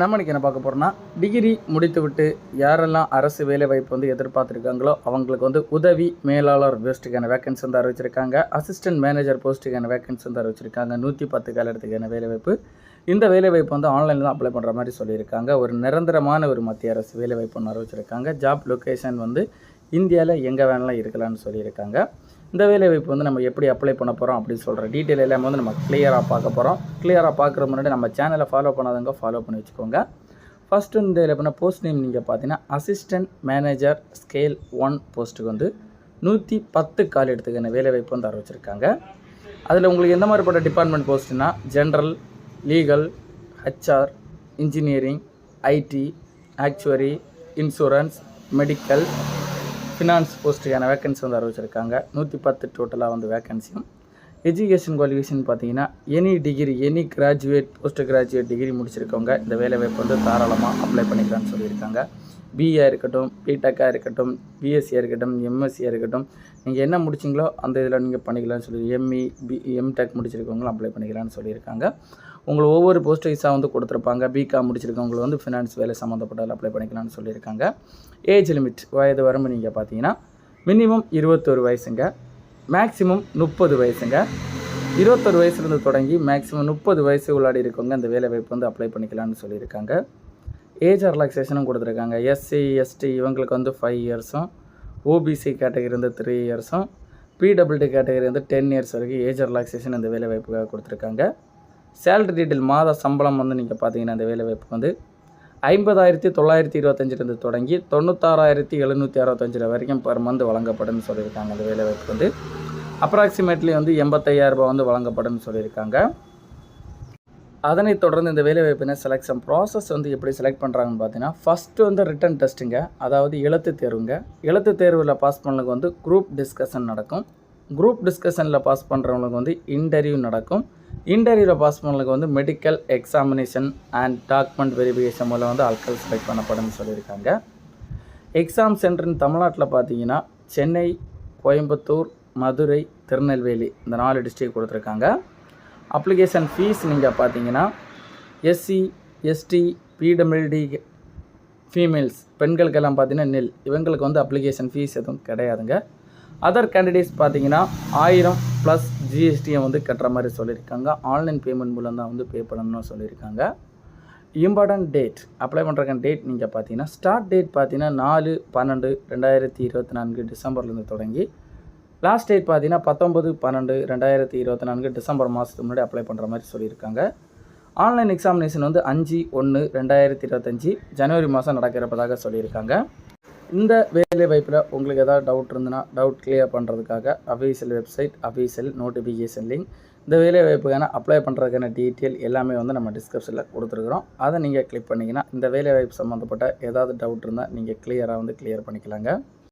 நம்ம இன்றைக்கி என்ன பார்க்க போகிறோம்னா டிகிரி முடித்துவிட்டு யாரெல்லாம் அரசு வேலைவாய்ப்பு வந்து எதிர்பார்த்துருக்காங்களோ அவங்களுக்கு வந்து உதவி மேலாளர் போஸ்ட்டுக்கான வேக்கன்சி வந்து அறிவிச்சிருக்காங்க. அசிஸ்டன்ட் மேனேஜர் போஸ்ட்டுக்கான வேக்கன்சி வந்து அறிவிச்சிருக்காங்க. நூற்றி பத்து காலத்துக்கான வேலைவாய்ப்பு இந்த வேலைவாய்ப்பு வந்து ஆன்லைனில் தான் அப்ளை பண்ணுற மாதிரி சொல்லியிருக்காங்க. ஒரு நிரந்தரமான ஒரு மத்திய அரசு வேலைவாய்ப்பு ஒன்று அறிவிச்சிருக்காங்க. ஜாப் லொக்கேஷன் வந்து இந்தியாவில் எங்கே வேணாலும் இருக்கலாம்னு சொல்லியிருக்காங்க. இந்த வேலைவாய்ப்பு வந்து நம்ம எப்படி அப்ளை பண்ண போகிறோம் அப்படின்னு சொல்கிற டீட்டெயில் எல்லாமே வந்து நம்ம கிளியராக பார்க்க போகிறோம் கிளியராக பார்க்குற முன்னாடி நம்ம சேனலை ஃபாலோ பண்ணாதவங்க ஃபாலோ பண்ணி வச்சுக்கோங்க. ஃபஸ்ட்டு இந்த இதில் பண்ண போஸ்ட் நேம் நீங்கள் பார்த்தீங்கன்னா அசிஸ்டன்ட் மேனேஜர் ஸ்கேல் ஒன் போஸ்ட்டுக்கு வந்து நூற்றி பத்து கால் எடுத்துக்கான வேலைவாய்ப்பு வந்து ஆரம்பிச்சிருக்காங்க அதில் உங்களுக்கு எந்த மாதிரிப்பட்ட department போஸ்ட்டுனா general legal HR engineering IT actuary insurance medical finance போஸ்ட்டுக்கான vacancy வந்து அறிவிச்சிருக்காங்க. நூற்றி பத்து டோட்டலாக வந்து வேகன்சியும் எஜுகேஷன் குவாலிஃபிகேஷன் பார்த்தீங்கன்னா any degree any graduate post graduate degree முடிச்சிருக்கவங்க இந்த வேலைவாய்ப்பு வந்து தாராளமாக அப்ளை பண்ணிக்கலாம்னு சொல்லியிருக்காங்க. பிஏ இருக்கட்டும் பிடெக்காக இருக்கட்டும் பிஎஸ்சியாக இருக்கட்டும் எம்எஸ்சியாக இருக்கட்டும் நீங்கள் என்ன முடிச்சிங்களோ அந்த இதில் நீங்கள் பண்ணிக்கலாம்னு சொல்லி எம்இ பி எம்டெக் முடிச்சிருக்கவங்களும் அப்ளை பண்ணிக்கலாம்னு சொல்லியிருக்காங்க. உங்களுக்கு ஒவ்வொரு போஸ்ட் வைஸாக வந்து கொடுத்துருப்பாங்க. பிகாம் முடிச்சிருக்கவங்களை வந்து ஃபினான்ஸ் வேலை சம்மந்தப்பட்டதில் அப்ளை பண்ணிக்கலாம்னு சொல்லியிருக்காங்க. ஏஜ் லிமிட் வயது வரம்பு நீங்கள் பார்த்தீங்கன்னா மினிமம் இருபத்தொரு வயசுங்க. மேக்ஸிமம் முப்பது வயசுங்க. இருபத்தொரு வயசுலேருந்து தொடங்கி மேக்ஸிமம் முப்பது வயசு உள்ளாடி இருக்கவங்க இந்த வேலை வாய்ப்பு வந்து அப்ளை பண்ணிக்கலாம்னு சொல்லியிருக்காங்க. ஏஜ் ரிலாக்ஸேஷனும் கொடுத்துருக்காங்க. எஸ்சி எஸ்டி இவங்களுக்கு வந்து ஃபைவ் இயர்ஸும் ஓபிசி கேட்டகரி வந்து த்ரீ இயர்ஸும் பிடபிள்டி கேட்டகரி வந்து டென் இயர்ஸ் வரைக்கும் ஏஜ் ரிலாக்ஸேஷன் இந்த வேலை வாய்ப்புக்காக கொடுத்துருக்காங்க. சேலரி டீட்டெயில் மாத சம்பளம் வந்து நீங்கள் பார்த்தீங்கன்னா அந்த வேலைவாய்ப்பு வந்து ஐம்பதாயிரத்தி தொள்ளாயிரத்தி இருபத்தஞ்சிலிருந்து தொடங்கி தொண்ணூத்தாறாயிரத்தி எழுநூற்றி அறுபத்தஞ்சில் வரைக்கும் பர் மந்த் வழங்கப்படும்னு சொல்லியிருக்காங்க. அந்த வேலைவாய்ப்பு வந்து அப்ராக்சிமேட்லி வந்து எண்பத்தையாயிரரூபா வந்து வழங்கப்படும்னு சொல்லியிருக்காங்க. அதனைத் தொடர்ந்து இந்த வேலைவாய்ப்பின செலெக்ஷன் ப்ராசஸ் வந்து எப்படி செலக்ட் பண்ணுறாங்கன்னு பார்த்தீங்கன்னா ஃபஸ்ட்டு வந்து ரிட்டன் டெஸ்ட்டுங்க அதாவது எழுத்து தேர்வுங்க. எழுத்து தேர்வில் பாஸ் பண்ணவங்களுக்கு வந்து குரூப் டிஸ்கஷன் நடக்கும். குரூப் டிஸ்கஷனில் பாஸ் பண்ணுறவங்களுக்கு வந்து இன்டர்வியூ நடக்கும். இன்டர்வியூவில் பாஸ் பண்ணவங்களுக்கு வந்து medical examination and document verification மூலம் வந்து ஆட்கள் செலக்ட் பண்ணப்படும்னு சொல்லியிருக்காங்க. எக்ஸாம் சென்டர்னு தமிழ்நாட்டில் பார்த்தீங்கன்னா சென்னை கோயம்புத்தூர் மதுரை திருநெல்வேலி இந்த நாலு டிஸ்ட்ரிக் கொடுத்துருக்காங்க. அப்ளிகேஷன் ஃபீஸ் நீங்கள் பார்த்தீங்கன்னா எஸ்சி எஸ்டி பிடபிள்டி ஃபீமேல்ஸ் பெண்களுக்கெல்லாம் பார்த்தீங்கன்னா நெல் இவங்களுக்கு வந்து அப்ளிகேஷன் ஃபீஸ் எதுவும் கிடையாதுங்க. அதர் கேண்டிடேட்ஸ் பார்த்தீங்கன்னா ஆயிரம் ப்ளஸ் ஜிஎஸ்டியை வந்து கட்டுற மாதிரி சொல்லியிருக்காங்க. ஆன்லைன் பேமெண்ட் மூலம் தான் வந்து பே பண்ணணும்னு சொல்லியிருக்காங்க. இம்பார்ட்டன்ட் டேட் அப்ளை பண்ணுறக்கான டேட் நீங்கள் பார்த்தீங்கன்னா ஸ்டார்ட் டேட் பார்த்தீங்கன்னா நாலு பன்னெண்டு ரெண்டாயிரத்தி இருபத்தி நான்கு டிசம்பர்லேருந்து தொடங்கி லாஸ்ட் டேட் பார்த்தீங்கன்னா பத்தொம்பது பன்னெண்டு ரெண்டாயிரத்தி இருபத்தி நான்கு டிசம்பர் மாதத்துக்கு முன்னாடி அப்ளை பண்ணுற மாதிரி சொல்லியிருக்காங்க. ஆன்லைன் எக்ஸாமினேஷன் வந்து அஞ்சு ஒன்று ரெண்டாயிரத்தி இருபத்தஞ்சி ஜனவரி மாதம் நடக்கிறப்பதாக சொல்லியிருக்காங்க. இந்த வேலை வாய்ப்பில் உங்களுக்கு ஏதாவது டவுட் இருந்ததுன்னா டவுட் கிளியர் பண்ணுறதுக்காக official website official notification link இந்த வேலை வாய்ப்புக்கான அப்ளை பண்ணுறதுக்கான டீட்டெயில் எல்லாமே வந்து நம்ம டிஸ்கிரிப்ஷனில் கொடுத்துருக்குறோம். அதை நீங்கள் கிளிக் பண்ணிங்கன்னா இந்த வேலை வாய்ப்பு சம்மந்தப்பட்ட ஏதாவது டவுட் இருந்தால் நீங்கள் கிளியராக வந்து கிளியர் பண்ணிக்கலாங்க.